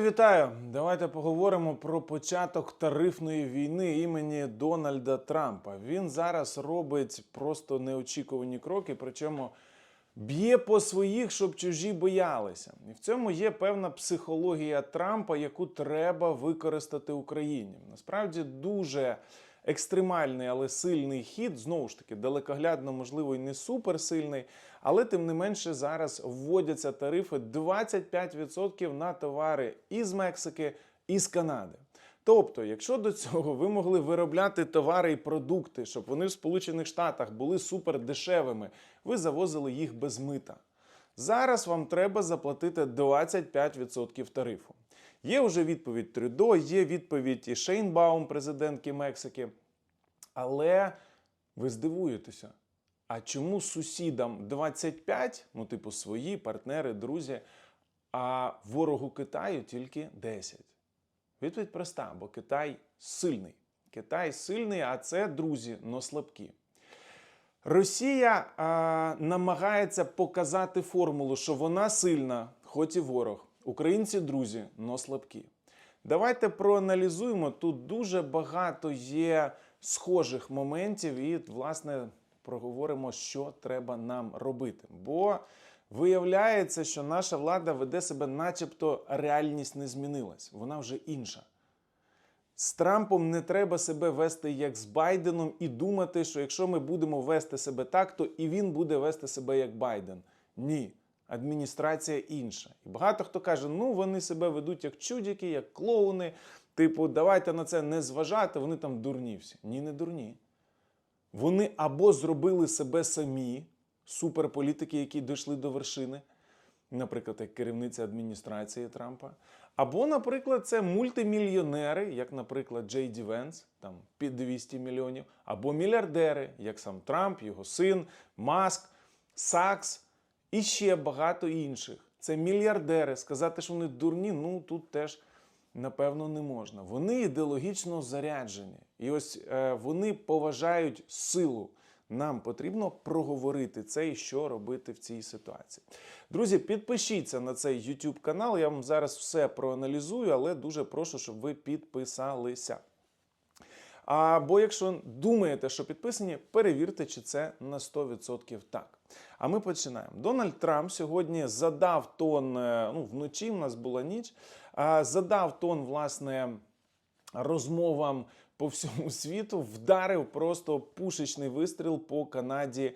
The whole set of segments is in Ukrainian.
Вітаю! Давайте поговоримо про початок тарифної війни імені Дональда Трампа. Він зараз робить просто неочікувані кроки, причому б'є по своїх, щоб чужі боялися. І в цьому є певна психологія Трампа, яку треба використати Україні. Насправді дуже екстремальний, але сильний хід. Знову ж таки, далекоглядно, можливо, і не суперсильний, але тим не менше зараз вводяться тарифи 25% на товари із Мексики і з Канади. Тобто, якщо до цього ви могли виробляти товари і продукти, щоб вони в Сполучених Штатах були супердешевими, ви завозили їх без мита. Зараз вам треба заплатити 25% тарифу. Є вже відповідь Трюдо, є відповідь і Шейнбаум, президентки Мексики. Але ви здивуєтеся. А чому сусідам 25, ну, типу, свої партнери, друзі, а ворогу Китаю тільки 10? Відповідь проста, бо Китай сильний. Китай сильний, а це друзі, но слабкі. Росія а, намагається показати формулу, що вона сильна, хоч і ворог. Українці друзі, но слабкі. Давайте проаналізуємо. Тут дуже багато є схожих моментів, і, власне, проговоримо, що треба нам робити. Бо виявляється, що наша влада веде себе, начебто реальність не змінилась, вона вже інша. З Трампом не треба себе вести як з Байденом і думати, що якщо ми будемо вести себе так, то і він буде вести себе як Байден. Ні, адміністрація інша. І багато хто каже, ну вони себе ведуть як чудики, як клоуни. Типу, давайте на це не зважати, вони там дурні всі. Ні, не дурні. Вони або зробили себе самі, суперполітики, які дійшли до вершини, наприклад, як керівниця адміністрації Трампа, або, наприклад, це мультимільйонери, як, наприклад, Джей Ді Венс, там під 200 мільйонів, або мільярдери, як сам Трамп, його син, Маск, Сакс і ще багато інших. Це мільярдери. Сказати, що вони дурні, ну тут теж. Напевно, не можна. Вони ідеологічно заряджені. І ось е, вони поважають силу. Нам потрібно проговорити це і що робити в цій ситуації. Друзі, підпишіться на цей YouTube канал. Я вам зараз все проаналізую, але дуже прошу, щоб ви підписалися. Або якщо думаєте, що підписані, перевірте, чи це на 100% так. А ми починаємо. Дональд Трамп сьогодні задав тон е, ну, вночі. в нас була ніч, задав тон власне розмовам по всьому світу, вдарив просто пушечний вистріл по Канаді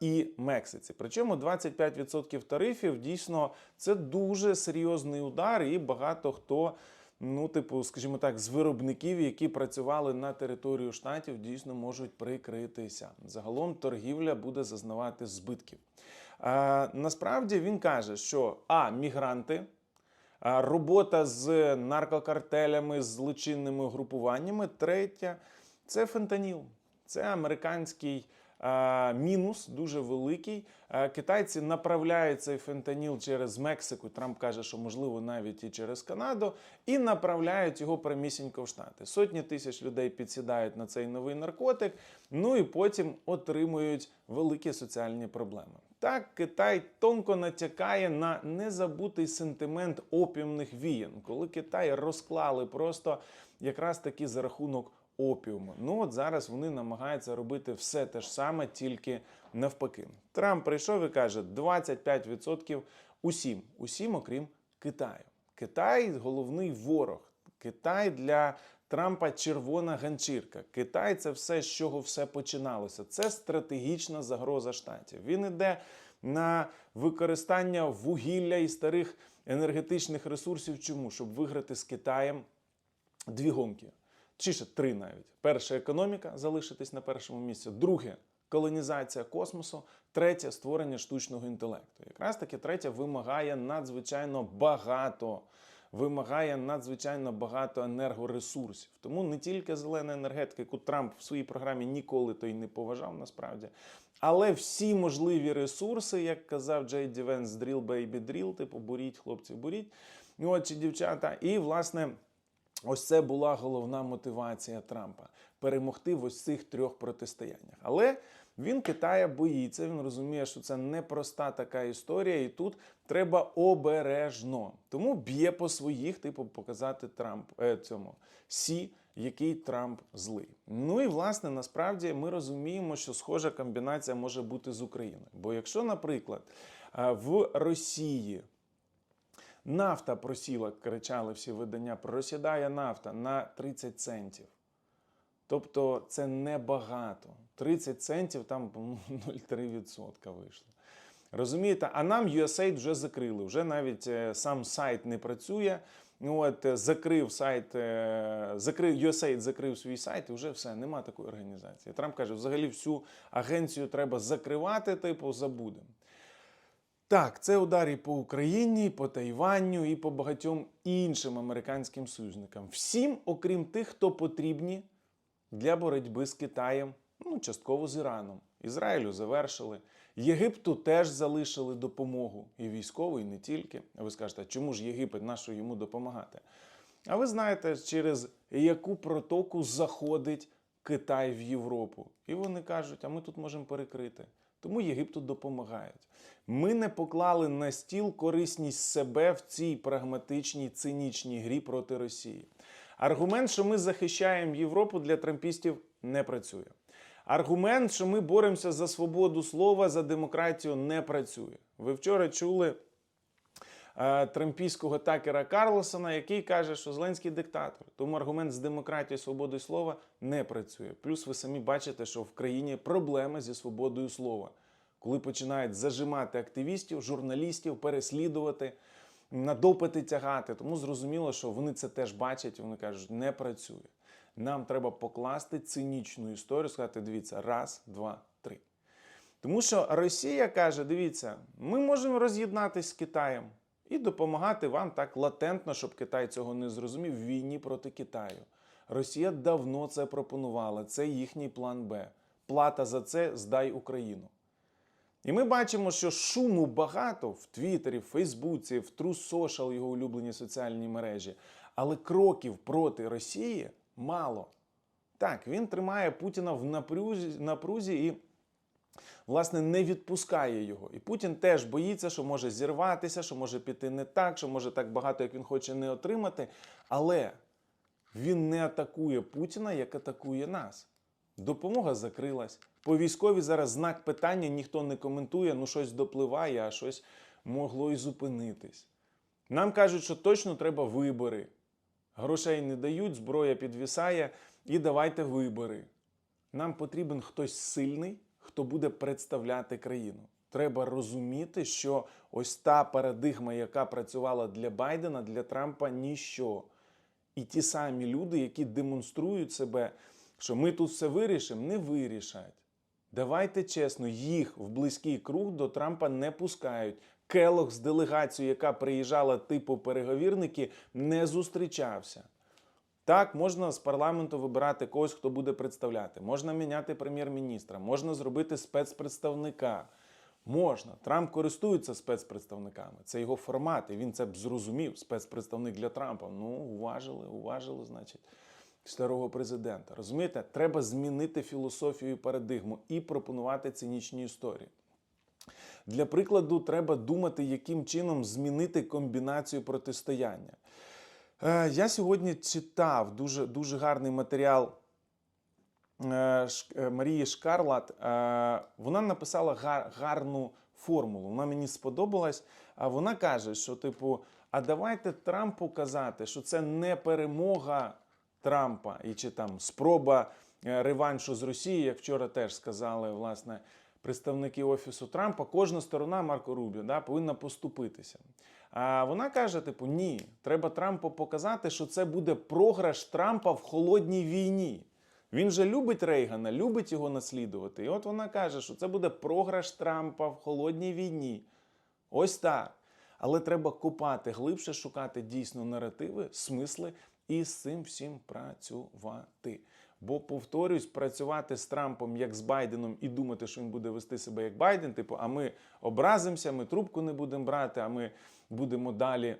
і Мексиці. Причому 25% тарифів дійсно це дуже серйозний удар, і багато хто. Ну, типу, скажімо так, з виробників, які працювали на територію штатів, дійсно можуть прикритися. Загалом торгівля буде зазнавати збитків. А, насправді він каже, що а мігранти, робота з наркокартелями, з злочинними групуваннями. Третя це фентаніл, це американський. Мінус дуже великий. Китайці направляють цей фентаніл через Мексику. Трамп каже, що можливо навіть і через Канаду, і направляють його прямісінько в Штати. Сотні тисяч людей підсідають на цей новий наркотик, ну і потім отримують великі соціальні проблеми. Так, Китай тонко натякає на незабутий сентимент опіумних війн, коли Китай розклали просто якраз таки за рахунок опіуму. Ну от зараз вони намагаються робити все те ж саме, тільки навпаки. Трамп прийшов і каже: 25% усім, усім, окрім Китаю. Китай головний ворог. Китай для Трампа червона ганчірка. Китай це все, з чого все починалося. Це стратегічна загроза штатів. Він іде на використання вугілля і старих енергетичних ресурсів. Чому? Щоб виграти з Китаєм дві гонки. Чи ще три навіть. Перша економіка залишитись на першому місці. Друге колонізація космосу. Третє створення штучного інтелекту. Якраз таки третє вимагає надзвичайно багато. Вимагає надзвичайно багато енергоресурсів. Тому не тільки зелена енергетика, яку Трамп в своїй програмі ніколи то й не поважав насправді. Але всі можливі ресурси, як казав Джей Ді Венс, drill, baby, drill, типу буріть, хлопці, буріть. Ну, дівчата. І, власне, Ось це була головна мотивація Трампа перемогти в ось цих трьох протистояннях. Але Він Китая боїться. Він розуміє, що це непроста така історія, і тут треба обережно. Тому б'є по своїх, типу, показати Трамп е, цьому сі, який Трамп злий. Ну і власне насправді ми розуміємо, що схожа комбінація може бути з Україною. Бо якщо, наприклад, е, в Росії нафта просіла, кричали всі видання, просідає нафта на 30 центів. Тобто це небагато. 30 центів там 0,3% вийшло. Розумієте, а нам USAID вже закрили. Вже навіть е, сам сайт не працює. От е, закрив сайт, е, закрив USAID закрив свій сайт, і вже все, нема такої організації. Трамп каже, взагалі всю агенцію треба закривати, типу, забудемо. Так, це удар і по Україні, по Тайваню, і по багатьом іншим американським союзникам. Всім, окрім тих, хто потрібні для боротьби з Китаєм, ну, частково з Іраном. Ізраїлю завершили. Єгипту теж залишили допомогу і військову, і не тільки. А ви скажете, чому ж Єгипет, нащо йому допомагати? А ви знаєте, через яку протоку заходить Китай в Європу? І вони кажуть, а ми тут можемо перекрити. Тому Єгипту допомагають. Ми не поклали на стіл корисність себе в цій прагматичній цинічній грі проти Росії. Аргумент, що ми захищаємо Європу для трампістів, не працює. Аргумент, що ми боремося за свободу слова, за демократію, не працює. Ви вчора чули е, трампійського такера Карлосона, який каже, що Зеленський диктатор. Тому аргумент з демократією, свободою слова не працює. Плюс ви самі бачите, що в країні проблеми зі свободою слова, коли починають зажимати активістів, журналістів, переслідувати, на допити тягати. Тому зрозуміло, що вони це теж бачать. і Вони кажуть, не працює. Нам треба покласти цинічну історію, сказати: дивіться, раз, два, три. Тому що Росія каже: дивіться, ми можемо роз'єднатися з Китаєм і допомагати вам так латентно, щоб Китай цього не зрозумів в війні проти Китаю. Росія давно це пропонувала. Це їхній план Б. Плата за це здай Україну. І ми бачимо, що шуму багато в Твіттері, в Фейсбуці, в True Social, його улюблені соціальні мережі, але кроків проти Росії мало. Так, він тримає Путіна в напрузі, напрузі і, власне, не відпускає його. І Путін теж боїться, що може зірватися, що може піти не так, що може так багато, як він хоче, не отримати. Але він не атакує Путіна, як атакує нас. Допомога закрилась. По військовій зараз знак питання ніхто не коментує, ну щось допливає, а щось могло і зупинитись. Нам кажуть, що точно треба вибори. Грошей не дають, зброя підвісає, і давайте вибори. Нам потрібен хтось сильний, хто буде представляти країну. Треба розуміти, що ось та парадигма, яка працювала для Байдена, для Трампа ніщо. І ті самі люди, які демонструють себе, що ми тут все вирішимо, не вирішать. Давайте чесно, їх в близький круг до Трампа не пускають. Келох з делегацією, яка приїжджала типу переговірники, не зустрічався. Так, можна з парламенту вибирати когось, хто буде представляти. Можна міняти прем'єр-міністра, можна зробити спецпредставника. Можна. Трамп користується спецпредставниками. Це його формат, і він це б зрозумів. Спецпредставник для Трампа. Ну, уважили, уважили, значить, старого президента. Розумієте, треба змінити філософію і парадигму і пропонувати цинічні історії. Для прикладу, треба думати, яким чином змінити комбінацію протистояння. Е, Я сьогодні читав дуже, дуже гарний матеріал е, е, Марії Шкарлат. Вона написала гарну формулу. Вона мені сподобалась. А вона каже, що, типу, а давайте Трампу казати, що це не перемога Трампа і чи там спроба реваншу з Росії, як вчора теж сказали, власне. Представники офісу Трампа, кожна сторона Марко Рубіо да, повинна поступитися. А вона каже: типу, ні, треба Трампу показати, що це буде програш Трампа в холодній війні. Він же любить Рейгана, любить його наслідувати. І от вона каже, що це буде програш Трампа в холодній війні. Ось так. Але треба копати глибше, шукати дійсно наративи, смисли і з цим всім працювати. Бо, повторюсь, працювати з Трампом як з Байденом і думати, що він буде вести себе як Байден, типу, а ми образимося, ми трубку не будемо брати, а ми будемо далі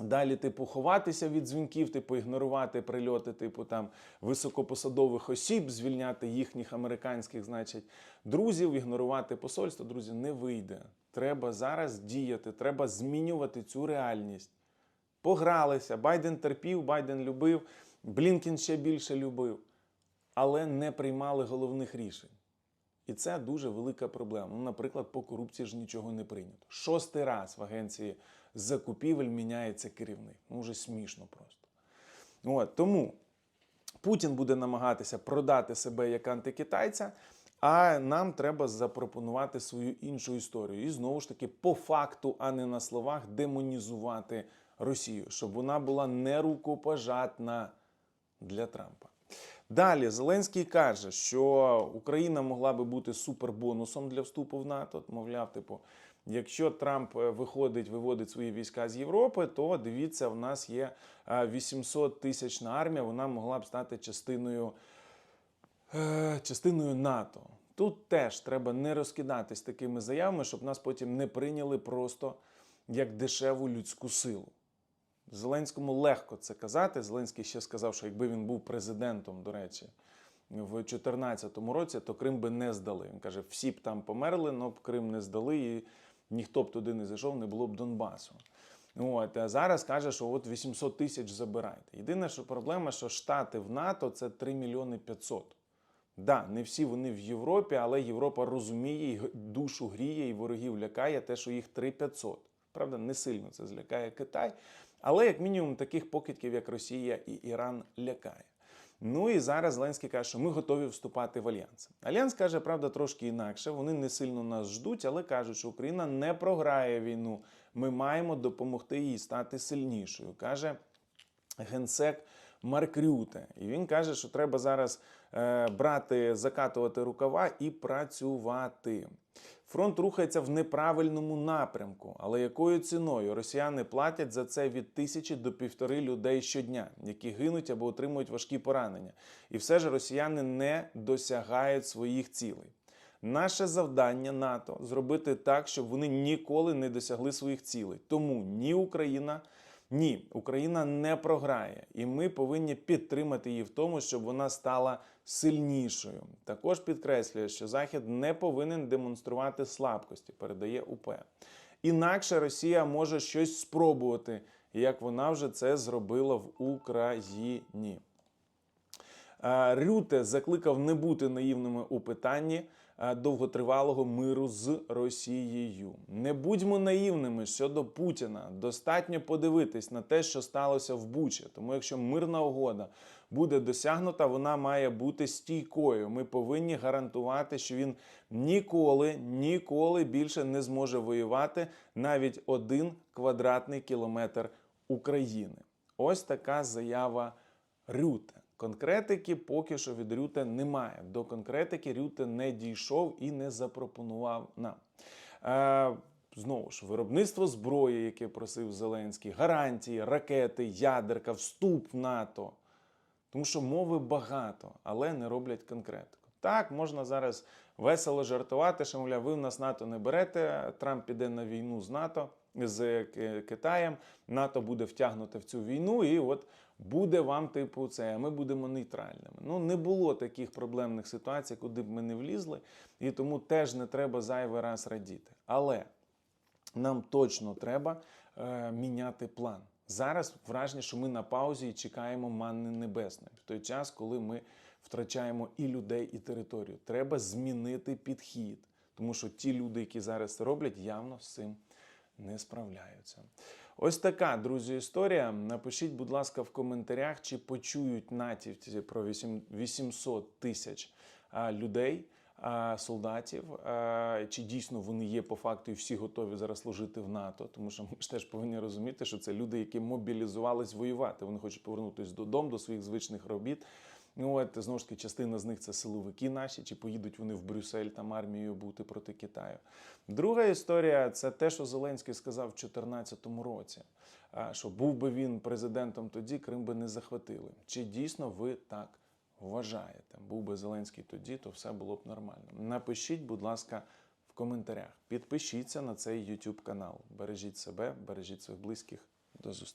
Далі, типу, ховатися від дзвінків, типу, ігнорувати прильоти, типу там високопосадових осіб, звільняти їхніх американських, значить, друзів, ігнорувати посольство. Друзі, не вийде. Треба зараз діяти, треба змінювати цю реальність. Погралися. Байден терпів, Байден любив, Блінкін ще більше любив, але не приймали головних рішень. І це дуже велика проблема. Ну, наприклад, по корупції ж нічого не прийнято. Шостий раз в агенції закупівель міняється керівник. Ну, вже смішно просто. От, тому Путін буде намагатися продати себе як антикитайця, а нам треба запропонувати свою іншу історію. І знову ж таки, по факту, а не на словах, демонізувати Росію, щоб вона була нерукопожатна для Трампа. Далі Зеленський каже, що Україна могла би бути супербонусом для вступу в НАТО. Мовляв, типу, якщо Трамп е, виходить, виводить свої війська з Європи, то дивіться, в нас є 800 тисячна армія, вона могла б стати частиною, е, частиною НАТО. Тут теж треба не розкидатись такими заявами, щоб нас потім не прийняли просто як дешеву людську силу. Зеленському легко це казати. Зеленський ще сказав, що якби він був президентом, до речі, в 2014 році, то Крим би не здали. Він каже, всі б там померли, але б Крим не здали, і ніхто б туди не зайшов, не було б Донбасу. От, а зараз каже, що от 800 тисяч забирайте. Єдине, що проблема, що Штати в НАТО це 3 мільйони 500. Да, не всі вони в Європі, але Європа розуміє, і душу гріє, і ворогів лякає те, що їх 3500. Правда, не сильно це злякає Китай, але як мінімум таких покидьків, як Росія і Іран, лякає. Ну і зараз Зеленський каже, що ми готові вступати в альянс. Альянс каже, правда, трошки інакше. Вони не сильно нас ждуть, але кажуть, що Україна не програє війну. Ми маємо допомогти їй стати сильнішою. каже генсек Марк Рюте. І він каже, що треба зараз е, брати, закатувати рукава і працювати. Фронт рухається в неправильному напрямку, але якою ціною росіяни платять за це від тисячі до півтори людей щодня, які гинуть або отримують важкі поранення. І все ж росіяни не досягають своїх цілей. Наше завдання НАТО зробити так, щоб вони ніколи не досягли своїх цілей. Тому ні Україна, ні, Україна не програє, і ми повинні підтримати її в тому, щоб вона стала сильнішою. Також підкреслює, що Захід не повинен демонструвати слабкості, передає УП. Інакше Росія може щось спробувати, як вона вже це зробила в Україні. Е, Рюте закликав не бути наївними у питанні довготривалого миру з Росією. Не будьмо наївними щодо Путіна. Достатньо подивитись на те, що сталося в Бучі. Тому, якщо мирна угода буде досягнута, вона має бути стійкою. Ми повинні гарантувати, що він ніколи, ніколи більше не зможе воювати навіть один квадратний кілометр України. Ось така заява Рюте. Конкретики поки що від Рюте немає. До конкретики Рюте не дійшов і не запропонував нам. Е, знову ж, виробництво зброї, яке просив Зеленський, гарантії, ракети, ядерка, вступ в НАТО. Тому що мови багато, але не роблять конкретику. Так, можна зараз весело жартувати, що, мовляв, ви в нас НАТО не берете, Трамп піде на війну з НАТО, з Китаєм, НАТО буде втягнуте в цю війну, і от буде вам, типу, це, а ми будемо нейтральними. Ну, не було таких проблемних ситуацій, куди б ми не влізли, і тому теж не треба зайвий раз радіти. Але нам точно треба е, міняти план. Зараз враження, що ми на паузі і чекаємо манни небесної в той час, коли ми втрачаємо і людей, і територію. Треба змінити підхід, тому що ті люди, які зараз це роблять, явно з цим не справляються. Ось така, друзі, історія. Напишіть, будь ласка, в коментарях, чи почують натівці про вісім- 800 тисяч людей, солдатів, чи дійсно вони є по факту і всі готові зараз служити в НАТО, тому що ми ж теж повинні розуміти, що це люди, які мобілізувались воювати. Вони хочуть повернутися додому, до своїх звичних робіт. Ну, от знову ж таки, частина з них це силовики наші, чи поїдуть вони в Брюссель там армією бути проти Китаю. Друга історія це те, що Зеленський сказав в 2014 році. Що був би він президентом тоді, Крим би не захватили. Чи дійсно ви так вважаєте? Був би Зеленський тоді, то все було б нормально. Напишіть, будь ласка, в коментарях. Підпишіться на цей YouTube канал. Бережіть себе, бережіть своїх близьких. До зустрічі.